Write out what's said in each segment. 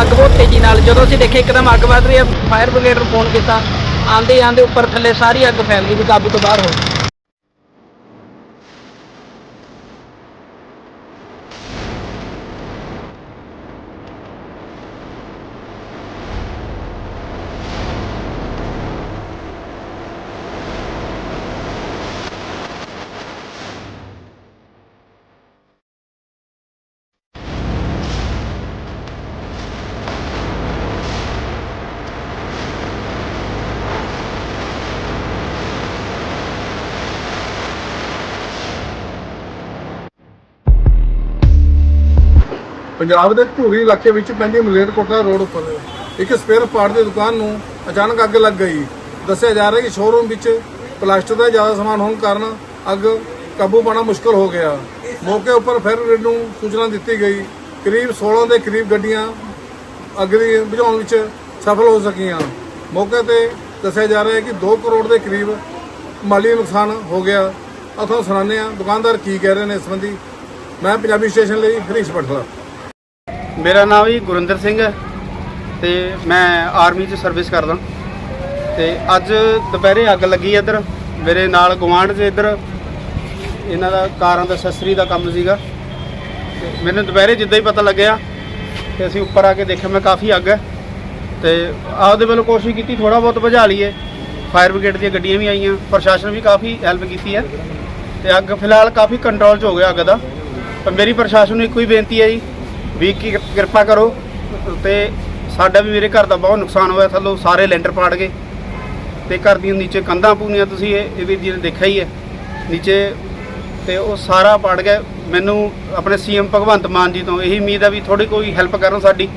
ਅੱਗ ਬਹੁਤ ਤੇਜ਼ੀ ਨਾਲ, ਜਦੋਂ ਅਸੀਂ ਦੇਖਿਆ ਇੱਕਦਮ ਅੱਗ ਵੱਧ ਰਹੀ ਹੈ ਫਾਇਰ ਬ੍ਰਿਗੇਡ ਨੂੰ ਫੋਨ ਕੀਤਾ ਆਂਦੇ ਆਂਦੇ ਉੱਪਰ ਥੱਲੇ ਸਾਰੀ ਅੱਗ ਫੈਲ ਗਈ ਵੀ ਕਾਬੂ ਤੋਂ ਬਾਹਰ ਹੋ ਗਈ। ਪੰਜਾਬ ਦੇ ਧੂਰੀ ਇਲਾਕੇ ਵਿੱਚ ਪੈਂਦੀ ਮਲੇਰਕੋਟਲਾ ਰੋਡ ਉੱਪਰ। ਇੱਕ ਸਪੇਅਰ ਪਾਰਟ ਦੀ ਦੁਕਾਨ ਨੂੰ ਅਚਾਨਕ ਅੱਗ ਲੱਗ ਗਈ। ਦੱਸਿਆ ਜਾ ਰਿਹਾ ਕਿ ਸ਼ੋਰੂਮ ਵਿੱਚ ਪਲਾਸਟਿਕ ਦਾ ਜ਼ਿਆਦਾ ਸਮਾਨ ਹੋਣ ਕਾਰਨ ਅੱਗ ਕਾਬੂ ਪਾਣਾ ਮੁਸ਼ਕਲ ਹੋ ਗਿਆ। ਮੌਕੇ ਉੱਪਰ ਫਾਇਰ ਬ੍ਰਿਗੇਡ ਨੂੰ ਸੂਚਨਾ ਦਿੱਤੀ ਗਈ। ਕਰੀਬ 16 ਦੇ ਕਰੀਬ ਗੱਡੀਆਂ ਅੱਗ ਦੀ ਬੁਝਾਉਣ ਵਿੱਚ ਸਫਲ ਹੋ ਸਕੀਆਂ। ਮੌਕੇ ਤੇ ਦੱਸਿਆ ਜਾ ਰਿਹਾ ਹੈ ਕਿ 2 ਕਰੋੜ ਦੇ ਕਰੀਬ ਮਾਲੀ ਨੁਕਸਾਨ ਹੋ ਗਿਆ। ਅਥੋਂ ਸੁਣਾਉਂਦੇ ਹਾਂ। ਦੁਕਾਨਦਾਰ ਕੀ ਕਹਿ ਰਹੇ ਨੇ ਇਸ ਸੰਬੰਧੀ। ਮੈਂ ਪੰਜਾਬੀ ਸਟੇਸ਼ਨ ਲਈ ਹਰੀਸ਼ ਪਟਲਾ ਮੇਰਾ ਨਾਮ ਜੀ ਗੁਰਿੰਦਰ ਸਿੰਘ ਹੈ ਤੇ ਮੈਂ ਆਰਮੀ 'ਚ ਸਰਵਿਸ ਕਰਦਾ। ਤੇ ਅੱਜ ਦੁਪਹਿਰੇ ਅੱਗ ਲੱਗੀ ਇੱਧਰ, ਮੇਰੇ ਨਾਲ ਗਵਾਂਢ 'ਚ ਇੱਧਰ। ਇਹਨਾਂ ਦਾ ਕਾਰਾਂ ਦਾ ਅਸੈਸਰੀ ਦਾ ਕੰਮ ਸੀਗਾ। ਤੇ ਮੈਨੂੰ ਦੁਪਹਿਰੇ ਜਿੱਦਾਂ ਹੀ ਪਤਾ ਲੱਗਿਆ ਤੇ ਅਸੀਂ ਉੱਪਰ ਆ ਕੇ ਦੇਖਿਆ, ਮੈਂ ਕਾਫੀ ਅੱਗ ਹੈ। ਤੇ ਆਪਦੇ ਵੱਲੋਂ ਕੋਸ਼ਿਸ਼ ਕੀਤੀ ਥੋੜਾ ਬਹੁਤ ਬੁਝਾ ਲਈਏ। ਫਾਇਰ ਬ੍ਰਿਗੇਡ ਦੀਆਂ ਗੱਡੀਆਂ ਵੀ ਆਈਆਂ, ਪ੍ਰਸ਼ਾਸਨ ਵੀ ਕਾਫੀ ਹੈਲਪ ਕੀਤੀ ਹੈ। ਤੇ ਅੱਗ ਫਿਲਹਾਲ ਕਾਫੀ ਕੰਟਰੋਲ 'ਚ ਹੋ ਗਿਆ ਅੱਗ ਦਾ। ਪਰ ਮੇਰੀ ਪ੍ਰਸ਼ਾਸਨ ਨੂੰ ਇੱਕੋ ਹੀ ਬੇਨਤੀ ਹੈ ਜੀ ਵੀ ਕੀ ਕਿਰਪਾ ਕਰੋ ਤੇ ਸਾਡਾ ਵੀ ਮੇਰੇ ਘਰ ਦਾ ਬਹੁਤ ਨੁਕਸਾਨ ਹੋਇਆ ਥੱਲੋਂ ਸਾਰੇ ਲੈਂਟਰ ਪਾੜ ਗਏ ਤੇ ਘਰ ਦੀਆਂ ਨੀਚੇ ਕੰਧਾਂ ਪੂਰੀਆਂ ਤੁਸੀਂ ਇਹ ਇਹ ਵੀ ਜੀ ਨੇ ਦੇਖਿਆ ਹੀ ਹੈ। ਨੀਚੇ ਤੇ ਉਹ ਸਾਰਾ ਪਾੜ ਗਿਆ ਮੈਨੂੰ ਆਪਣੇ ਸੀਐਮ ਭਗਵੰਤ ਮਾਨ ਜੀ ਤੋਂ ਇਹੀ ਉਮੀਦ ਹੈ ਵੀ ਥੋੜੀ ਕੋਈ ਹੈਲਪ ਕਰਨ ਸਾਡੀ।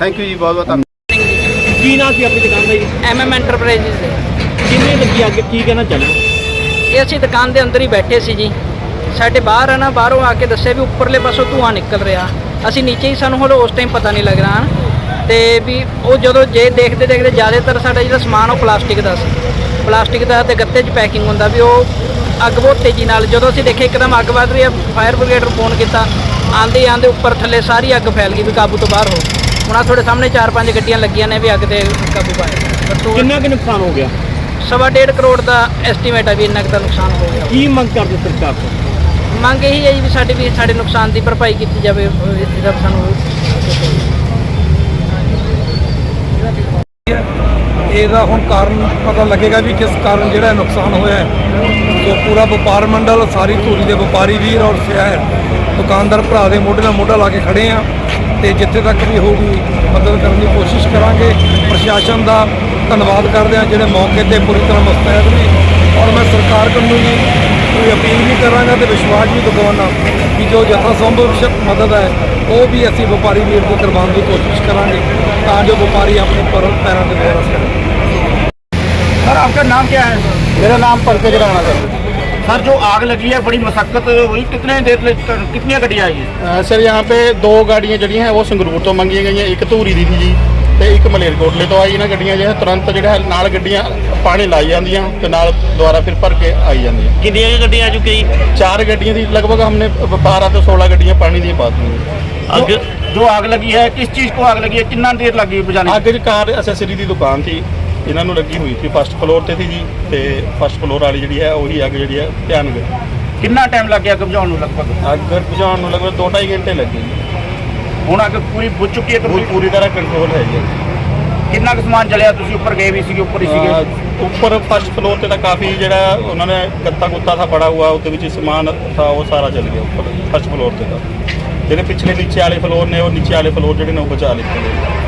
ਥੈਂਕ ਯੂ ਜੀ ਬਹੁਤ ਬਹੁਤ ਧੰਨਵਾਦ। ਕੀ ਨਾਂ ਸੀ ਆਪਣੀ ਦੁਕਾਨ ਦਾ ਜੀ? ਐਮਐਮ ਐਂਟਰਪ੍ਰਾਈਜ਼ਸ ਦੇ। ਕਿੰਨੇ ਲੱਗੀ ਅੱਗ? ਕੀ ਕਹਿਣਾ ਚਾਹੁੰਦੇ ਇਹ ਅਸੀਂ ਦੁਕਾਨ ਦੇ ਅੰਦਰ ਹੀ ਬੈਠੇ ਸੀ ਜੀ। ਸਾਡੇ ਬਾਹਰ ਆ ਨਾ ਬਾਹਰੋਂ ਆ ਕੇ ਦੱਸਿਆ ਵੀ ਉੱਪਰਲੇ ਪਾਸੋਂ ਧੂਆਂ ਨਿਕਲ ਰਿਹਾ। ਅਸੀਂ ਨੀਚੇ ਹੀ ਸਾਨੂੰ ਹਲੇ ਉਸ ਟਾਈਮ ਪਤਾ ਨਹੀਂ ਲੱਗ ਰਿਹਾ ਤੇ ਵੀ ਉਹ ਜਦੋਂ ਜੇ ਦੇਖਦੇ ਦੇਖਦੇ ਜ਼ਿਆਦਾਤਰ ਸਾਡਾ ਜਿਹੜਾ ਸਮਾਨ ਉਹ ਪਲਾਸਟਿਕ ਦਾ ਸੀ। ਪਲਾਸਟਿਕ ਦਾ ਤੇ ਗੱਤੇ 'ਚ ਪੈਕਿੰਗ ਹੁੰਦਾ ਵੀ ਉਹ ਅੱਗ ਬਹੁਤ ਤੇਜ਼ੀ ਨਾਲ ਜਦੋਂ ਅਸੀਂ ਦੇਖਿਆ ਇੱਕਦਮ ਅੱਗ ਵੱਧ ਰਹੀ ਹੈ ਫਾਇਰ ਬ੍ਰਿਗੇਡ ਨੂੰ ਫੋਨ ਕੀਤਾ। ਆਂਦੇ ਆਂਦੇ ਉੱਪਰ ਥੱਲੇ ਸਾਰੀ ਅੱਗ ਫੈਲ ਗਈ ਵੀ ਕਾਬੂ ਤੋਂ ਬਾਹਰ ਹੋ। ਹੁਣ ਆਹ ਤੁਹਾਡੇ ਸਾਹਮਣੇ ਚਾਰ ਪੰਜ ਗੱਡੀਆਂ ਲੱਗੀਆਂ ਨੇ ਵੀ ਅੱਗ ਤੇ ਕਾਬੂ ਪਾਇਆ ਕਿੰਨਾ ਕੁ ਨੁਕਸਾਨ ਹੋ ਗਿਆ? ਸਵਾ ਡੇਢ ਕਰੋੜ ਦਾ ਐਸਟੀਮੇਟ ਹੈ ਵੀ ਇੰਨਾ ਕੁ ਦਾ ਨੁਕਸਾਨ ਹੋ ਗਿਆ। ਕੀ ਮੰਗ ਕਰਦੇ ਸਰਕਾਰ ਤੋਂ? ਮੰਗ ਇਹੀ ਹੈ ਜੀ ਵੀ ਸਾਡੀ ਵੀ ਸਾਡੇ ਨੁਕਸਾਨ ਦੀ ਭਰਪਾਈ ਕੀਤੀ ਜਾਵੇ ਇਹਦਾ ਸਾਨੂੰ ਇਹਦਾ ਹੁਣ ਕਾਰਨ ਪਤਾ ਲੱਗੇਗਾ ਵੀ ਕਿਸ ਕਾਰਨ ਜਿਹੜਾ ਨੁਕਸਾਨ ਹੋਇਆ ਹੈ। ਸੋ ਪੂਰਾ ਵਪਾਰ ਮੰਡਲ, ਸਾਰੀ ਧੂਰੀ ਦੇ ਵਪਾਰੀ ਵੀਰ ਔਰ ਸ਼ਹਿਰ, ਦੁਕਾਨਦਾਰ ਭਰਾ ਦੇ ਮੋਢੇ ਨਾਲ ਮੋਢਾ ਲਾ ਕੇ ਖੜੇ ਆ ਤੇ ਜਿੱਥੇ ਤੱਕ ਵੀ ਹੋਊਗੀ ਮਦਦ ਕਰਨ ਦੀ ਕੋਸ਼ਿਸ਼ ਕਰਾਂਗੇ। ਪ੍ਰਸ਼ਾਸਨ ਦਾ ਧੰਨਵਾਦ ਕਰਦੇ ਆ ਜਿਹੜੇ ਮੌਕੇ ਤੇ ਪੂਰੀ ਤਰ੍ਹਾਂ ਮੁਸਤੈਦ ਨੇ। ਔਰ ਮੈਂ ਸਰਕਾਰ ਕੋਲੋਂ ਵੀ ਕੋਈ ਅਪੀਲ ਵੀ ਕਰਾਂਗਾ ਤੇ ਵਿਸ਼ਵਾਸ ਵੀ ਦਿਵਾਉਣਾ ਕਿ ਜੋ ਯਥਾ ਸੰਭਵ ਸ਼ਕ ਮਦਦ ਹੈ ਉਹ ਵੀ ਅਸੀਂ ਵਪਾਰੀ ਵੀਰ ਨੂੰ ਕਰਵਾਉਣ ਦੀ ਕੋਸ਼ਿਸ਼ ਕਰਾਂਗੇ ਤਾਂ ਜੋ ਵਪਾਰੀ ਆਪਣੇ ਪਰ ਪੈਰਾਂ ਤੇ ਖੜਾ ਸਕਣ सर आपका नाम क्या है ਮੇਰਾ ਨਾਮ ਪੰਕਜ ਰਾਣਾ ਸਰ सर जो आग लगी है बड़ी मशक्कत हुई कितने देर ले- कितनी गाड़ियाँ आई है ਅ, ਸਰ यहाँ पे ਦੋ ਗਾੜੀਆਂ ਜਿਹੜੀਆਂ ਹੈ ਉਹ ਸੰਗਰੂਰ ਤੋਂ ਮੰਗੀਆਂ ਗਈਆਂ ਇੱਕ ਧੂਰੀ ਦੀ ਸੀ ਜੀ ਤੇ ਇੱਕ ਮਲੇਰਕੋਟਲੇ ਤੋਂ ਆਈ ਇਹਨਾਂ ਗੱਡੀਆਂ ਜਿਹੜਾ ਤੁਰੰਤ ਜਿਹੜਾ ਹੈ ਨਾਲ ਗੱਡੀਆਂ ਪਾਣੀ ਲਾਈ ਜਾਂਦੀਆਂ ਤੇ ਨਾਲ ਦੁਬਾਰਾ ਫਿਰ ਭਰ ਕੇ ਆਈ ਜਾਂਦੀਆਂ ਕਿੰਨੀਆਂ ਕੁ ਗੱਡੀਆਂ ਆ ਚੁੱਕੀ ਚਾਰ ਗੱਡੀਆਂ ਦੀ ਲਗਭਗ हमने 12 ਤੋਂ 16 ਗੱਡੀਆਂ ਪਾਣੀ ਦੀਆਂ ਪਾ ਦਿੱਤੀਆਂ ਅੱਗ जो, जो आग लगी है किस चीज को आग लगी है कितना देर लगी बुझाने ਅੱਗ ਦੀ ਕਾਰ ਐਸੈਸਰੀ ਦੀ ਦੁਕਾਨ ਸੀ ਇਹਨਾਂ ਨੂੰ ਲੱਗੀ ਹੋਈ ਸੀ ਫਸਟ ਫਲੋਰ ਤੇ ਸੀ ਜੀ ਤੇ ਫਸਟ ਫਲੋਰ ਵਾਲੀ ਜਿਹੜੀ ਹੈ ਉਹੀ ਅੱਗ ਜਿਹੜੀ ਹੈ ਧਿਆਨ ਗਈ कितना टाइम लग गया बुझाने ਨੂੰ लगभग ਅੱਗ ਬੁਝਾਉਣ ਨੂੰ ਲਗਭਗ 2.5 ਘੰਟੇ ਲੱਗੇ ਜੀ ਹੁਣ ਅੱਗ ਪੂਰੀ ਬੁਝ ਚੁੱਕੀ ਹੈ ਤਾਂ ਪੂਰੀ ਤਰ੍ਹਾਂ ਕੰਟਰੋਲ ਹੈ ਜੀ। ਕਿੰਨਾ ਕੁ ਸਮਾਨ ਜਲਿਆ ਤੁਸੀਂ? ਉੱਪਰ ਗਏ ਵੀ ਸੀਗੇ ਉੱਪਰ ਹੀ ਸੀਗੇ? ਅਹ ਉੱਪਰ ਫਸਟ ਫਲੋਰ ਤੇ ਤਾਂ ਕਾਫੀ ਜਿਹੜਾ ਉਹਨਾਂ ਨੇ ਗੱਤਾ ਗੁੱਤਾ ਥਾ ਬੜਾ ਹੁਆ ਉਹਦੇ ਵਿੱਚ ਸਮਾਨ ਥਾ ਉਹ ਸਾਰਾ ਚਲ ਗਿਆ ਉੱਪਰ ਫਸਟ ਫਲੋਰ ਤੇ ਤਾਂ। ਜਿਹੜੇ ਪਿਛਲੇ ਨੀਚੇ ਵਾਲੇ ਫਲੋਰ ਨੇ ਉਹ ਨੀਚੇ ਵਾਲੇ ਫਲੋਰ ਜਿਹੜੇ ਨੇ ਉਹ ਬਚਾ ਲਿੱਤੇ ਗਏ